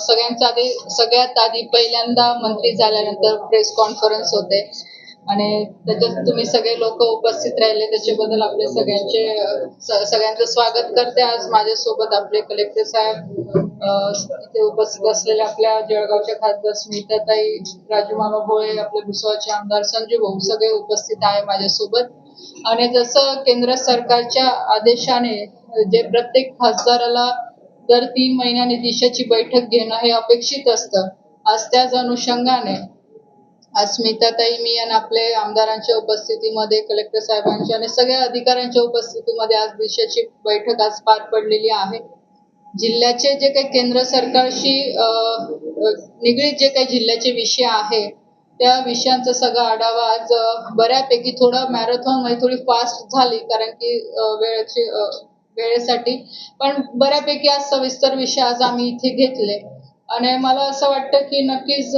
सगळ्यांचा आधी सगळ्यात आधी पहिल्यांदा मंत्री झाल्यानंतर प्रेस कॉन्फरन्स होते. आणि त्याच्यात तुम्ही सगळे लोक उपस्थित राहिले त्याच्याबद्दल आपले सगळ्यांचे सगळ्यांचं स्वागत करते. आज माझ्यासोबत आपले कलेक्टर साहेब इथे उपस्थित असलेले आपल्या जळगावच्या खासदार स्मिताताई राजू मामा भोळे आपले भुसावळचे आमदार संजू भाऊ सगळे उपस्थित आहे माझ्यासोबत. आणि जसं केंद्र सरकारच्या आदेशाने जे प्रत्येक खासदाराला दर तीन महिन्यांनी दिशाची बैठक घेणं हे अपेक्षित असतं. आज त्याच अनुषंगाने आज स्मिताताई मी आणि आपले आमदारांच्या उपस्थितीमध्ये कलेक्टर साहेबांच्या आणि सगळ्या अधिकाऱ्यांच्या उपस्थितीमध्ये आज दिशाची बैठक आज पार पडलेली आहे. जिल्ह्याचे जे काही केंद्र सरकारशी निगडीत जे काही जिल्ह्याचे विषय आहे त्या विषयांचा सगळा आढावा आज बऱ्यापैकी थोडं मॅरेथॉनमध्ये थोडी फास्ट झाली कारण की वेळेची वेळेसाठी. पण बऱ्यापैकी आज सविस्तर विषय आज आम्ही इथे घेतले. आणि मला असं वाटतं की नक्कीच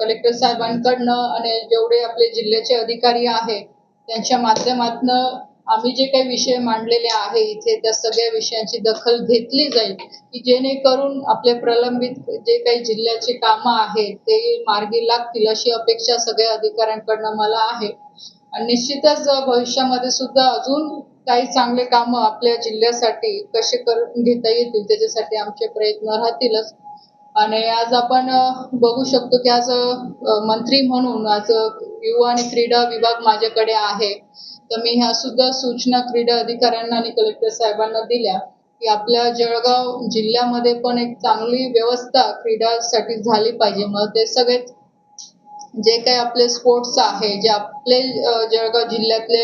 कलेक्टर साहेबांकडनं आणि जेवढे आपले जिल्ह्याचे अधिकारी आहेत त्यांच्या माध्यमातनं आम्ही जे काही विषय मांडलेले आहे इथे त्या सगळ्या विषयांची दखल घेतली जाईल की जेणेकरून आपले प्रलंबित जे काही जिल्ह्याचे कामं आहेत ते मार्गी लागतील अशी अपेक्षा सगळ्या अधिकाऱ्यांकडनं मला आहे. आणि निश्चितच भविष्यामध्ये सुद्धा अजून काही चांगले कामं आपल्या जिल्ह्यासाठी कसे करून घेता येतील त्याच्यासाठी आमचे प्रयत्न राहतीलच. आणि आज आपण बघू शकतो की आज मंत्री म्हणून आज युवा आणि क्रीडा विभाग माझ्याकडे आहे. तर मी ह्या सुद्धा सूचना क्रीडा अधिकाऱ्यांना आणि कलेक्टर साहेबांना दिल्या की आपल्या जळगाव जिल्ह्यामध्ये पण एक चांगली व्यवस्था क्रीडासाठी झाली पाहिजे. मग ते सगळेच जे काही आपले स्पोर्ट्स आहे जे आपले जळगाव जिल्ह्यातले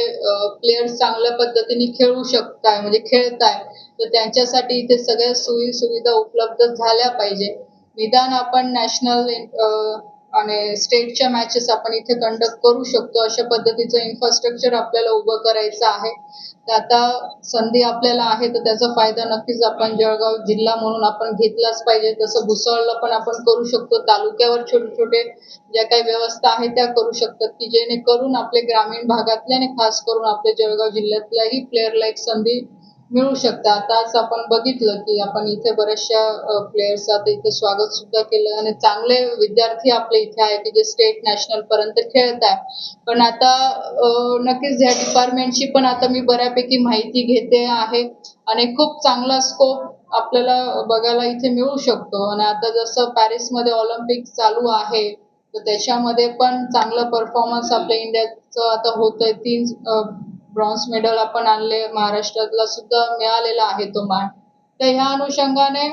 प्लेयर्स चांगल्या पद्धतीने खेळू शकताय म्हणजे खेळताय तर त्यांच्यासाठी इथे सगळ्या सोयी सुविधा उपलब्ध झाल्या पाहिजे. निदान आपण नॅशनल आणि स्टेटच्या मॅचेस आपण इथे कंडक्ट करू शकतो. अशा पद्धतीचं इन्फ्रास्ट्रक्चर आपल्याला उभं करायचं आहे. तर आता संधी आपल्याला आहे तर त्याचा फायदा नक्कीच आपण जळगाव जिल्हा म्हणून आपण घेतलाच पाहिजे. तसं भुसावळला पण आपण करू शकतो. तालुक्यावर छोटे छोटे ज्या काही व्यवस्था आहे त्या करू शकतात की जेणेकरून आपले ग्रामीण भागातले आणि खास करून आपल्या जळगाव जिल्ह्यातल्याही प्लेअरला एक संधी मिळू शकतं. आता आज आपण बघितलं की आपण इथे बऱ्याचशा प्लेयर्स आता इथे स्वागत सुद्धा केलं आणि चांगले विद्यार्थी आपले इथे आहे की जे स्टेट नॅशनल पर्यंत खेळत आहे पण आता नक्कीच ह्या डिपार्टमेंटची पण आता मी बऱ्यापैकी माहिती घेते आहे आणि खूप चांगला स्कोप आपल्याला बघायला इथे मिळू शकतो. आणि आता जसं पॅरिसमध्ये ऑलिम्पिक चालू आहे तर त्याच्यामध्ये पण चांगला परफॉर्मन्स आपल्या इंडियाचं आता होतंय. तीन ब्रॉन्झ मेडल आपण आणले महाराष्ट्रातला सुद्धा मिळालेला आहे तो मान. तर ह्या अनुषंगाने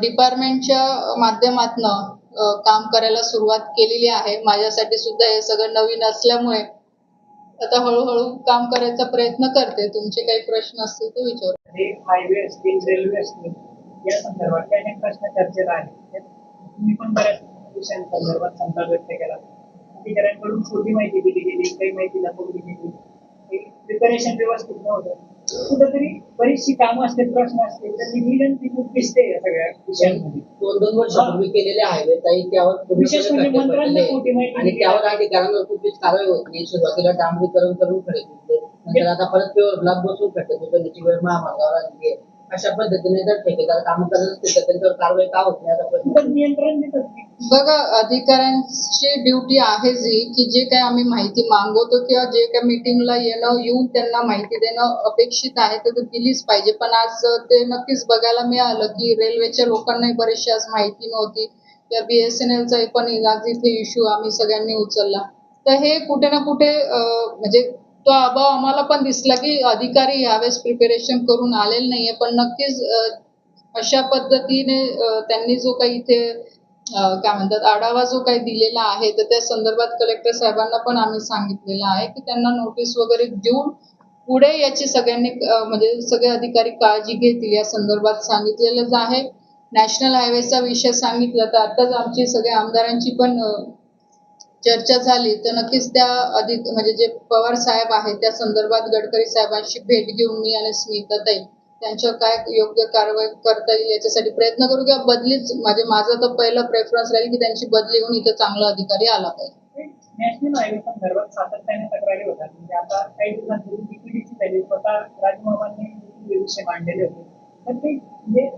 डिपार्टमेंटच्या माध्यमातनं काम करायला सुरुवात केलेली आहे. माझ्यासाठी सुद्धा हे सगळं नवीन असल्यामुळे आता हळूहळू काम करायचा प्रयत्न करते. तुमचे काही प्रश्न असतील तर विचारू. हायवे असतील रेल्वे असतील या संदर्भात काही अनेक प्रश्न चर्चेला आहे तुम्ही पण बऱ्याच विषयांसंदर्भात संताप व्यक्त केला. अधिकाऱ्यांकडून छोटी माहिती दिली गेली काही माहिती लपवली गेली. प्रिपरेशन व्यवस्थित नव्हतं. कुठंतरी बरीचशी कामं असतील प्रश्न असतील तर निवेदन ती खूप दिसते या सगळ्या विषयांमध्ये. दोन दोन वर्षापूर्वी केलेले हायवे ताई त्यावर विशेष म्हणजे मंत्र्यांना. मोठी माहिती आणि त्यावर आहे. अधिकाऱ्यांवर कुठलीच कारवाई होत नाही. सुरुवातीला डांबरीकरण करून खडे नंतर आता परत प्युअर ब्लॉक बसून खड्डे तुटण्याची वेळ महामार्गावर आली आहे. अशा पद्धतीने जर ठेकेदार काम करत असतील तर त्यांच्यावर कारवाई का होत नाही आता प्रश्न. कुठं नियंत्रण देतात की बघा अधिकाऱ्यांची ड्युटी आहे जी की जे काही आम्ही माहिती मागवतो किंवा जे काही मीटिंगला येणं येऊन त्यांना माहिती देणं अपेक्षित आहे तर ते दिलीच पाहिजे. पण आज ते नक्कीच बघायला मिळालं की रेल्वेच्या लोकांनाही बरेचशी आज माहिती नव्हती. किंवा बी एस एन एलचा पण आज इथे इश्यू आम्ही सगळ्यांनी उचलला. तर हे कुठे ना कुठे अं, म्हणजे तो अभाव आम्हाला पण दिसला की अधिकारी यावेळेस प्रिपेरेशन करून आलेले नाहीये. पण नक्कीच अशा पद्धतीने त्यांनी जो काही इथे काय म्हणतात आढावा जो काही दिलेला आहे तर त्या संदर्भात कलेक्टर साहेबांना पण आम्ही सांगितलेलं आहे की त्यांना नोटीस वगैरे देऊन पुढे याची सगळ्यांनी म्हणजे सगळे अधिकारी काळजी घेतील. या संदर्भात सांगितलेलंच आहे. नॅशनल हायवेचा विषय सांगितला तर आताच आमची सगळ्या आमदारांची पण चर्चा झाली तर नक्कीच त्या अधिक म्हणजे जे पवार साहेब आहेत त्या संदर्भात गडकरी साहेबांशी भेट घेऊन मी आणि स्मिताताई त्यांच्यावर काय योग्य कारवाई करता येईल याच्यासाठी प्रयत्न करू किंवा बदलीच म्हणजे माझा तर पहिला प्रेफरन्स राहील की त्यांची बदली होऊन इथं चांगला अधिकारी आला पाहिजे. नॅशनल हायवे संदर्भात सातत्याने तक्रारी होतात. म्हणजे आता काही दिवसांपूर्वी झाली स्वतः मांडलेले होते. तर ते म्हणजे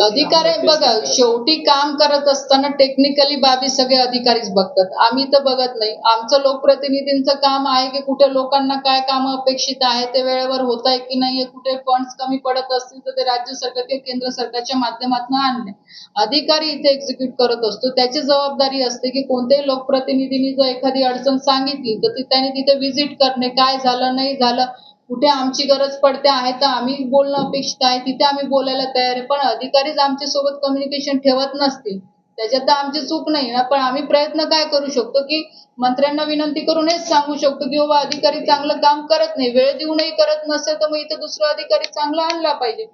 अधिकारी बघा शेवटी काम करत असताना टेक्निकली बाबी सगळे अधिकारीच बघतात. आम्ही तर बघत नाही. आमचं लोकप्रतिनिधींचं काम आहे की कुठे लोकांना काय काम अपेक्षित आहे ते वेळेवर होत आहे की नाहीये कुठे फंड्स कमी पडत असतील तर ते राज्य सरकार किंवा केंद्र सरकारच्या माध्यमातून आणणे अधिकारी इथे एक्झिक्यूट करत असतो. त्याची जबाबदारी असते की कोणत्याही लोकप्रतिनिधींनी जर एखादी अडचण सांगितली तर त्याने तिथे व्हिजिट करणे. काय झालं नाही झालं कुठे आमची गरज पडते आहे तर आम्ही बोलणं अपेक्षित आहे. तिथे आम्ही बोलायला तयार आहे. पण अधिकारीच आमच्यासोबत कम्युनिकेशन ठेवत नसतील. त्याच्यात तर आमची चूक नाही ना. पण आम्ही प्रयत्न काय करू शकतो की मंत्र्यांना विनंती करून हेच सांगू शकतो की बाबा अधिकारी चांगलं काम करत नाही. वेळ देऊनही करत नसेल तर मग इथे दुसरा अधिकारी चांगला आणला पाहिजे.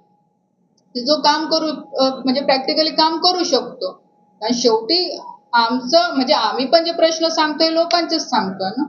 जो काम करू म्हणजे प्रॅक्टिकली काम करू शकतो. आणि शेवटी आमचं म्हणजे आम्ही पण जे प्रश्न सांगतोय लोकांचेच सांगतोय ना.